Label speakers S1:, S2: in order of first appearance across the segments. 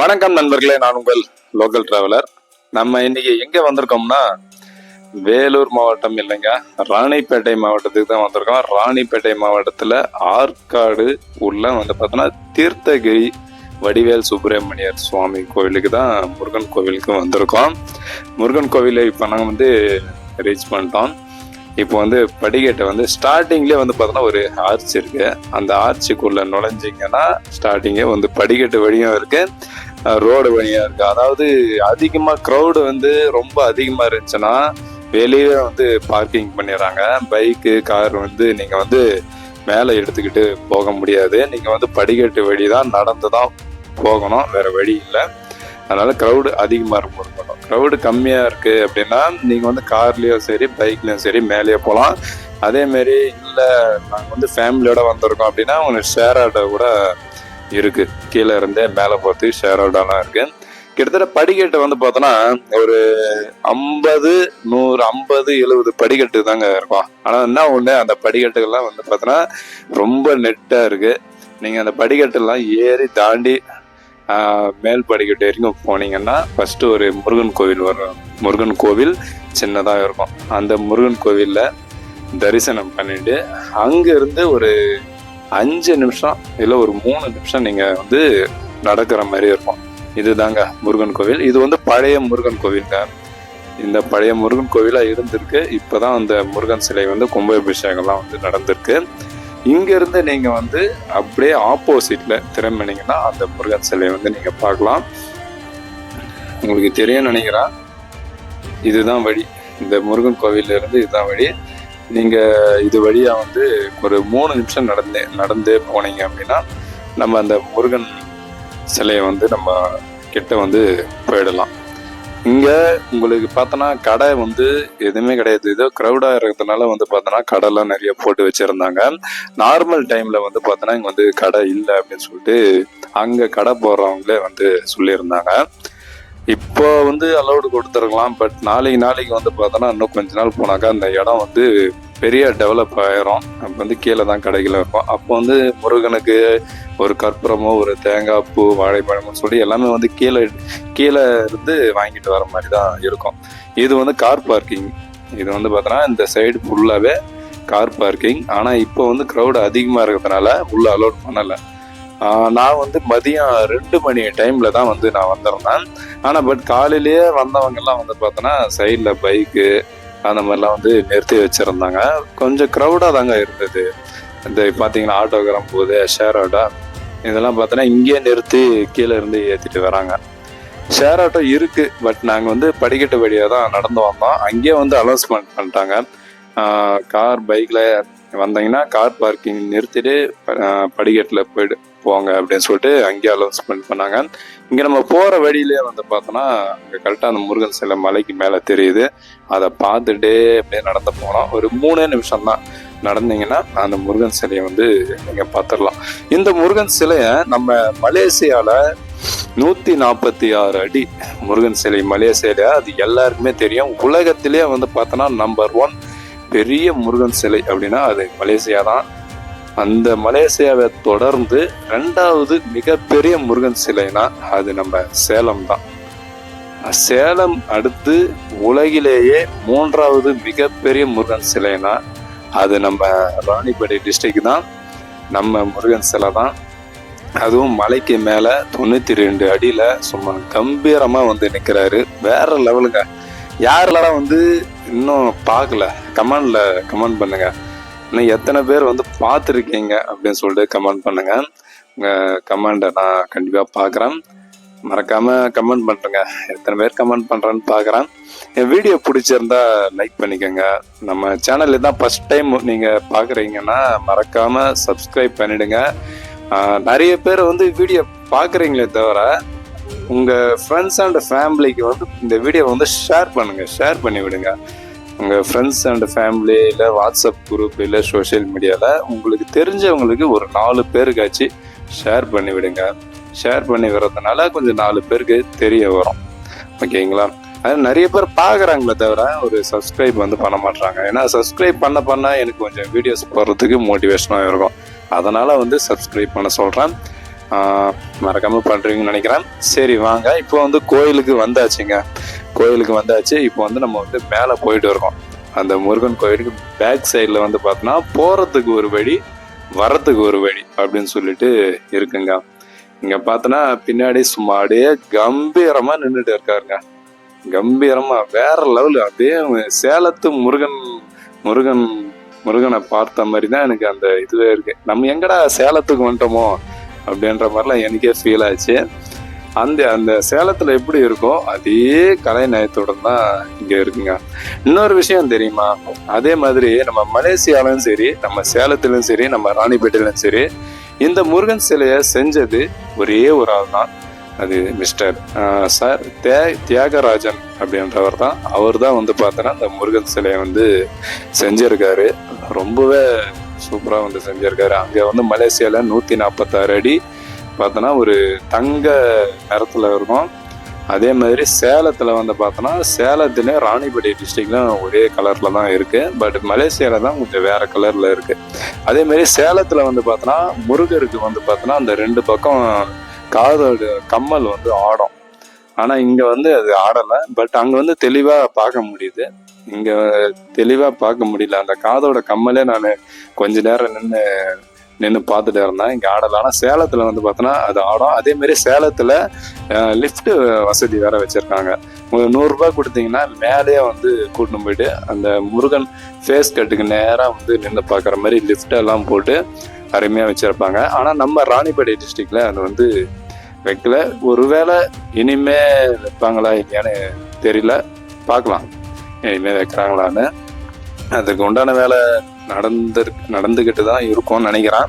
S1: வணக்கம் நண்பர்களே நான் உங்கள் லோக்கல் டிராவலர் நம்ம இன்னைக்கு எங்க வந்திருக்கோம்னா வேலூர் மாவட்டம் இல்லைங்க. ராணிப்பேட்டை மாவட்டத்துக்கு தான் வந்திருக்கோம். ராணிப்பேட்டை மாவட்டத்தில் ஆற்காடு உள்ள வந்து பார்த்தோன்னா தீர்த்தகிரி வடிவேல் சுப்பிரமணியர் சுவாமி கோவிலுக்கு தான் முருகன் கோவிலுக்கு வந்திருக்கோம். முருகன் கோவிலை இப்போ நாங்கள் வந்து ரீச் பண்ணிட்டோம். இப்போ வந்து படிக்கட்டை வந்து ஸ்டார்டிங்லேயே வந்து பார்த்தோன்னா ஒரு ஆர்ச் இருக்குது அந்த ஆர்ச்சுக்குள்ளே நுழைஞ்சிங்கன்னா ஸ்டார்டிங்கே வந்து படிக்கட்டு வழியும் இருக்குது ரோடு வழியாக இருக்கு. அதாவது அதிகமாக க்ரௌடு வந்து ரொம்ப அதிகமாக இருந்துச்சுன்னா வெளியே வந்து பார்க்கிங் பண்ணிடுறாங்க. பைக்கு கார் வந்து நீங்கள் வந்து மேலே எடுத்துக்கிட்டு போக முடியாது. நீங்கள் வந்து படிக்கட்டு வழி தான் நடந்து தான் போகணும். வேறு வழி இல்லை. அதனால் க்ரௌடு அதிகமாக இருக்கும் இருக்கணும் க்ரௌடு கம்மியாக இருக்குது அப்படின்னா நீங்கள் வந்து கார்லேயும் சரி பைக்லேயும் சரி மேலேயே போகலாம் அதேமாரி இல்லை நாங்கள் வந்து ஃபேமிலியோடு வந்திருக்கோம் அப்படின்னா உங்களுக்கு ஷேர் ஆட்டோ கூட இருக்கு. கீழே இருந்தே மேலே போகிறது ஷேரோடாலாம் இருக்கு. கிட்டத்தட்ட படிக்கட்டு வந்து பார்த்தோன்னா ஒரு ஐம்பது நூறு ஐம்பது எழுபது படிக்கட்டு தாங்க இருக்கும். ஆனால் என்ன ஒன்று அந்த படிக்கட்டுகள்லாம் வந்து பார்த்தோன்னா ரொம்ப நெட்டாக இருக்குது நீங்கள் அந்த படிக்கட்டுலாம் ஏறி தாண்டி மேல் படிக்கட்டு வரைக்கும் போனீங்கன்னா ஃபஸ்ட்டு ஒரு முருகன் கோவில் வரும். முருகன் கோவில் சின்னதாக இருக்கும். அந்த முருகன் கோவிலில் தரிசனம் பண்ணிட்டு அங்கேருந்து ஒரு அஞ்சு நிமிஷம் இல்லை ஒரு மூணு நிமிஷம் நீங்கள் வந்து நடக்கிற மாதிரி இருக்கும். இதுதாங்க முருகன் கோவில். இது வந்து பழைய முருகன் கோவிலுங்க. இந்த பழைய முருகன் கோவிலாக இருந்திருக்கு. இப்போ தான் அந்த முருகன் சிலை வந்து கும்பாபிஷேகம்லாம் வந்து நடந்திருக்கு. இங்கேருந்து நீங்கள் வந்து அப்படியே ஆப்போசிட்டில் திரும்பினீங்கன்னா அந்த முருகன் சிலையை வந்து நீங்கள் பார்க்கலாம். உங்களுக்கு தெரியும் நினைக்கிறேன். இதுதான் வழி. இந்த முருகன் கோவிலிருந்து இதுதான் வழி. நீங்கள் இது வழியாக வந்து ஒரு மூணு நிமிஷம் நடந்தே நடந்தே போனீங்க அப்படின்னா நம்ம அந்த முருகன் சிலையை வந்து நம்ம கிட்ட வந்து போயிடலாம். இங்கே உங்களுக்கு பார்த்தோன்னா கடை வந்து எதுவுமே கிடையாது. ஏதோ க்ரௌடாக இருக்கிறதுனால வந்து பார்த்தோன்னா கடைலாம் நிறைய போட்டு வச்சுருந்தாங்க. நார்மல் டைமில் வந்து பார்த்தோன்னா இங்கே வந்து கடை இல்லை அப்படின்னு சொல்லிட்டு அங்கே கடை போடுறவங்களே வந்து சொல்லியிருந்தாங்க. இப்போ வந்து அலௌடு கொடுத்துருக்கலாம் பட் நாளைக்கு நாளைக்கு வந்து பார்த்தோன்னா இன்னும் கொஞ்ச நாள் போனாக்கா அந்த இடம் வந்து பெரிய டெவலப் ஆயிரும். அப்போ வந்து கீழே தான் கடைகள் இருக்கும். அப்போ வந்து முருகனுக்கு ஒரு கற்பூரமோ ஒரு தேங்காய் பூ வாழைப்பழமோ சொல்லி எல்லாமே வந்து கீழே கீழே இருந்து வாங்கிட்டு வர மாதிரி தான் இருக்கும். இது வந்து கார் பார்க்கிங் இது வந்து பார்த்தோன்னா இந்த சைடு ஃபுல்லாகவே கார் பார்க்கிங் ஆனால் இப்போ வந்து க்ரௌடு அதிகமாக இருக்கிறதுனால உள்ள அலோட் பண்ணலை. நான் வந்து மதியம் ரெண்டு மணி டைமில் தான் வந்து நான் வந்திருந்தேன். ஆனால் பட் காலையிலேயே வந்தவங்கெல்லாம் வந்து பார்த்தோன்னா சைடில் பைக்கு அந்த மாதிரிலாம் வந்து நிறுத்தி வச்சுருந்தாங்க. கொஞ்சம் க்ரௌடாக தாங்க இருந்தது. இந்த பார்த்தீங்கன்னா ஆட்டோகிராம் போகுது ஷேர் ஆட்டோ இதெல்லாம் பார்த்தோன்னா இங்கேயே நிறுத்தி கீழே இருந்து ஏற்றிட்டு வராங்க. ஷேர் ஆட்டோ இருக்குது பட் நாங்கள் வந்து படிக்கட்டு வழியாக தான் நடந்து வந்தோம். அங்கேயே வந்து அனௌன்ஸ்மெண்ட் பண்ணிட்டாங்க. கார் பைக்கில் வந்தீங்கன்னா கார் பார்க்கிங் நிறுத்திட்டு படிக்கட்டில் போய்டு போங்க அப்படின்னு சொல்லிட்டு அங்கேயே அனௌன்ஸ்மெண்ட் பண்ணாங்க. இங்கே நம்ம போகிற வழியிலே வந்து பார்த்தோன்னா அங்கே கரெக்டாக அந்த முருகன் சிலை மலைக்கு மேலே தெரியுது. அதை பார்த்துட்டே அப்படியே நடந்து போனோம். ஒரு மூணே நிமிஷம் தான் நடந்தீங்கன்னா அந்த முருகன் சிலையை வந்து நீங்கள் பார்த்துடலாம். இந்த முருகன் சிலையை நம்ம மலேசியாவில் நூற்றி நாற்பத்தி ஆறு அடி முருகன் சிலை மலேசியாவில் அது எல்லாருக்குமே தெரியும். உலகத்திலே வந்து பார்த்தோன்னா நம்பர் ஒன் பெரிய முருகன் சிலை அப்படின்னா அது மலேசியா தான். அந்த மலேசியாவை தொடர்ந்து ரெண்டாவது மிகப்பெரிய முருகன் சிலைனா அது நம்ம சேலம் தான். சேலம் அடுத்து உலகிலேயே மூன்றாவது மிகப்பெரிய முருகன் சிலைனா அது நம்ம ராணிப்பேட்டை டிஸ்ட்ரிக் தான். நம்ம முருகன் சிலை தான். அதுவும் மலைக்கு மேலே தொண்ணூற்றி ரெண்டு அடியில் சும்மா கம்பீரமாக வந்து நிற்கிறாரு வேற லெவலுங்க யாரெல்லாம் வந்து இன்னும் பார்க்கல கமெண்டில் கமெண்ட் பண்ணுங்கள் இன்னும் எத்தனை பேர் வந்து பார்த்துருக்கீங்க அப்படின்னு சொல்லிட்டு கமெண்ட் பண்ணுங்க. உங்கள் கமெண்டை நான் கண்டிப்பாக பார்க்குறேன். மறக்காம கமெண்ட் பண்ணுறேங்க எத்தனை பேர் கமெண்ட் பண்ணுறேன்னு பார்க்குறேன். என் வீடியோ பிடிச்சிருந்தா லைக் பண்ணிக்கோங்க. நம்ம சேனல் தான் ஃபர்ஸ்ட் டைம் நீங்கள் பார்க்குறீங்கன்னா மறக்காம சப்ஸ்கிரைப் பண்ணிடுங்க. நிறைய பேர் வந்து வீடியோ பார்க்குறீங்களே தவிர உங்கள் ஃப்ரெண்ட்ஸ் அண்ட் ஃபேமிலிக்கு வந்து இந்த வீடியோ வந்து ஷேர் பண்ணுங்கள் ஷேர் பண்ணி விடுங்க உங்கள் ஃப்ரெண்ட்ஸ் அண்ட் ஃபேமிலி இல்லை வாட்ஸ்அப் குரூப் இல்லை சோஷியல் மீடியாவில் உங்களுக்கு தெரிஞ்சவங்களுக்கு ஒரு நாலு பேருக்காச்சு ஷேர் பண்ணி விடுங்க. ஷேர் பண்ணி வர்றதுனால கொஞ்சம் நாலு பேருக்கு தெரிய வரும். ஓகேங்களா அது நிறைய பேர் பார்க்குறாங்களே தவிர ஒரு சப்ஸ்கிரைப் வந்து பண்ண மாட்டாங்க ஏன்னா சப்ஸ்கிரைப் பண்ண பண்ண எனக்கு கொஞ்சம் வீடியோஸ் போடுறதுக்கு மோட்டிவேஷனாக இருக்கும். அதனால் வந்து சப்ஸ்கிரைப் பண்ண சொல்கிறேன் மறக்காமல் பண்ணுறீங்கன்னு நினைக்கிறேன். சரி வாங்க. இப்போ வந்து கோயிலுக்கு வந்தாச்சுங்க. கோயிலுக்கு வந்தாச்சு. இப்போ வந்து நம்ம வந்து மேலே போயிட்டு இருக்கோம். அந்த முருகன் கோயிலுக்கு பேக் சைடில் வந்து பார்த்தோன்னா போகிறதுக்கு ஒரு வழி வரத்துக்கு ஒரு வழி அப்படின்னு சொல்லிட்டு இருக்குங்க. இங்கே பார்த்தோன்னா பின்னாடி சும்மா அப்படியே கம்பீரமாக நின்றுட்டு இருக்காருங்க. கம்பீரமாக வேற லெவல் அப்படியே சேலத்து முருகன் முருகன் முருகனை பார்த்த மாதிரி தான் எனக்கு அந்த இதுவே இருக்கு. நம்ம எங்கடா சேலத்துக்கு வந்துட்டோமோ அப்படின்ற மாதிரிலாம் எனக்கே ஃபீல் ஆச்சு. அந்த அந்த சேலத்துல எப்படி இருக்கோ அதே கலை நயத்துடன் தான் இங்க இருக்குங்க. இன்னொரு விஷயம் தெரியுமா? அதே மாதிரி நம்ம மலேசியாலும் சரி நம்ம சேலத்திலும் சரி நம்ம ராணிப்பேட்டையிலும் சரி இந்த முருகன் சிலையை செஞ்சது ஒரே ஒரு ஆள் தான் அது மிஸ்டர் சார் தே தியாகராஜன் அப்படின்றவர் தான். அவர் தான் வந்து பார்த்தோன்னா இந்த முருகன் சிலையை வந்து செஞ்சிருக்காரு. ரொம்பவே சூப்பராக வந்து செஞ்சிருக்காரு. அங்கே வந்து மலேசியாவில் நூற்றி நாற்பத்தாறு அடி பார்த்தோன்னா ஒரு தங்க நிறத்தில் இருக்கும். அதே மாதிரி சேலத்தில் வந்து பார்த்தோன்னா சேலத்துலேயும் ராணிப்பேட்டை டிஸ்ட்ரிக்ட்லாம் ஒரே கலரில் தான் இருக்குது பட் மலேசியாவில் தான் கொஞ்சம் வேறு கலரில் இருக்குது அதே மாதிரி சேலத்தில் வந்து பார்த்தோன்னா முருகருக்கு வந்து பார்த்தோன்னா அந்த ரெண்டு பக்கம் காதோட கம்மல் வந்து ஆடும். ஆனால் இங்கே வந்து அது ஆடலை. பட் அங்கே வந்து தெளிவாக பார்க்க முடியுது. இங்கே தெளிவாக பார்க்க முடியல. அந்த காதோட கம்மலே நான் கொஞ்ச நேரம் நின்று நின்று பார்த்துட்டு இருந்தேன். இங்கே ஆடலை ஆனால் சேலத்தில் வந்து பார்த்தோன்னா அது ஆடும். அதேமாரி சேலத்தில் லிஃப்ட் வசதி வேற வச்சுருக்காங்க. நூறுரூபா கொடுத்தீங்கன்னா மேலேயே வந்து கூட்டின்னு போயிட்டு அந்த முருகன் ஃபேஸ் கட்டுக்கு நேராக வந்து நின்று பார்க்குற மாதிரி லிஃப்டெல்லாம் எல்லாம் போட்டு அருமையாக வச்சுருப்பாங்க. ஆனால் நம்ம ராணிப்பேட்டை டிஸ்ட்ரிக்டில் அது வந்து வைக்கல. ஒருவேளை இனிமே வைப்பாங்களா இல்லையான்னு தெரியல. பார்க்கலாம். இனிமேல் வைக்கிறாங்களான்னு. அதுக்கு உண்டான வேலை நடந்து நடந்துக்கிட்டு தான் இருக்கும்னு நினைக்கிறேன்.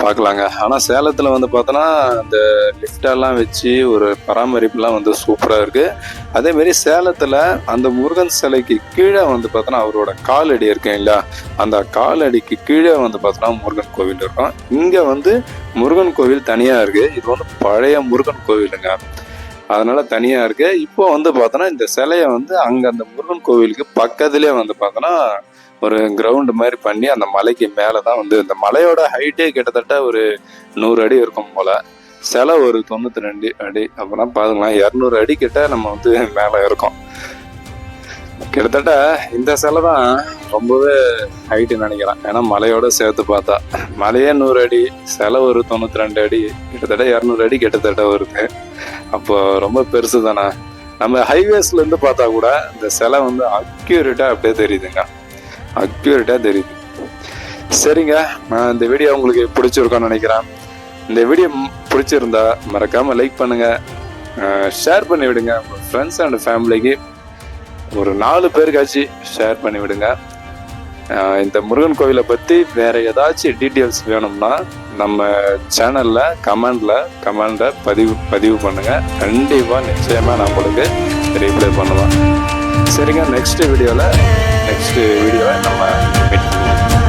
S1: பார்க்கலாங்க. ஆனால் சேலத்தில் வந்து பார்த்தோன்னா அந்த லிஃப்டெல்லாம் வச்சு ஒரு பராமரிப்புலாம் வந்து சூப்பராக இருக்குது அதேமாரி சேலத்தில் அந்த முருகன் சிலைக்கு கீழே வந்து பார்த்தோன்னா அவரோட காலடி இருக்கு இல்லையா? அந்த காலடிக்கு கீழே வந்து பார்த்தோன்னா முருகன் கோவில் இருக்கும். இங்கே வந்து முருகன் கோவில் தனியாக இருக்குது இது வந்து பழைய முருகன் கோவிலுங்க. அதனால தனியாக இருக்குது இப்போ வந்து பார்த்தோன்னா இந்த சிலையை வந்து அங்கே அந்த முருகன் கோவிலுக்கு பக்கத்துலேயே வந்து பார்த்தோன்னா ஒரு கிரவுண்டு மாதிரி பண்ணி அந்த மலைக்கு மேலே தான் வந்து இந்த மலையோட ஹைட்டே கிட்டத்தட்ட ஒரு நூறு அடி இருக்கும் போல். சிலை ஒரு தொண்ணூற்றி ரெண்டு அடி. அப்புறம் பார்த்துக்கலாம் இரநூறு அடி கிட்ட நம்ம வந்து மேலே இருக்கோம். கிட்டத்தட்ட இந்த சிலை தான் ரொம்பவே ஹைட்டு நினைக்கிறேன். ஏன்னா மலையோட சேர்த்து பார்த்தா. மலையே நூறு அடி சிலை ஒரு தொண்ணூற்றி ரெண்டு அடி கிட்டத்தட்ட இரநூறு அடி கிட்டத்தட்ட வருது. அப்போ ரொம்ப பெருசு தானே நம்ம ஹைவேஸ்லேருந்து பார்த்தா கூட இந்த சிலை வந்து அக்யூரேட்டாக அப்படியே தெரியுதுங்க. அக்யூரேட்டாக தெரியுது. சரிங்க நான் இந்த வீடியோ உங்களுக்கு பிடிச்சிருக்கோன்னு நினைக்கிறேன். இந்த வீடியோ பிடிச்சிருந்தா மறக்காமல் லைக் பண்ணுங்கள் ஷேர் பண்ணி விடுங்க. உங்கள் ஃப்ரெண்ட்ஸ் அண்ட் ஃபேமிலிக்கு ஒரு நாலு பேருக்காச்சும் ஷேர் பண்ணி விடுங்க. இந்த முருகன் கோவிலை பற்றி வேறு ஏதாச்சும் டீட்டெயில்ஸ் வேணும்னா நம்ம சேனலில் கமெண்டில் கமெண்டை பதிவு பதிவு பண்ணுங்கள் கண்டிப்பாக நிச்சயமாக நான் உங்களுக்கு ரீப்ளை பண்ணுவேன். சரிங்க நெக்ஸ்ட் வீடியோவில் நெக்ஸ்ட் வீடியோவை நம்ம மீட் பண்ணுவோம்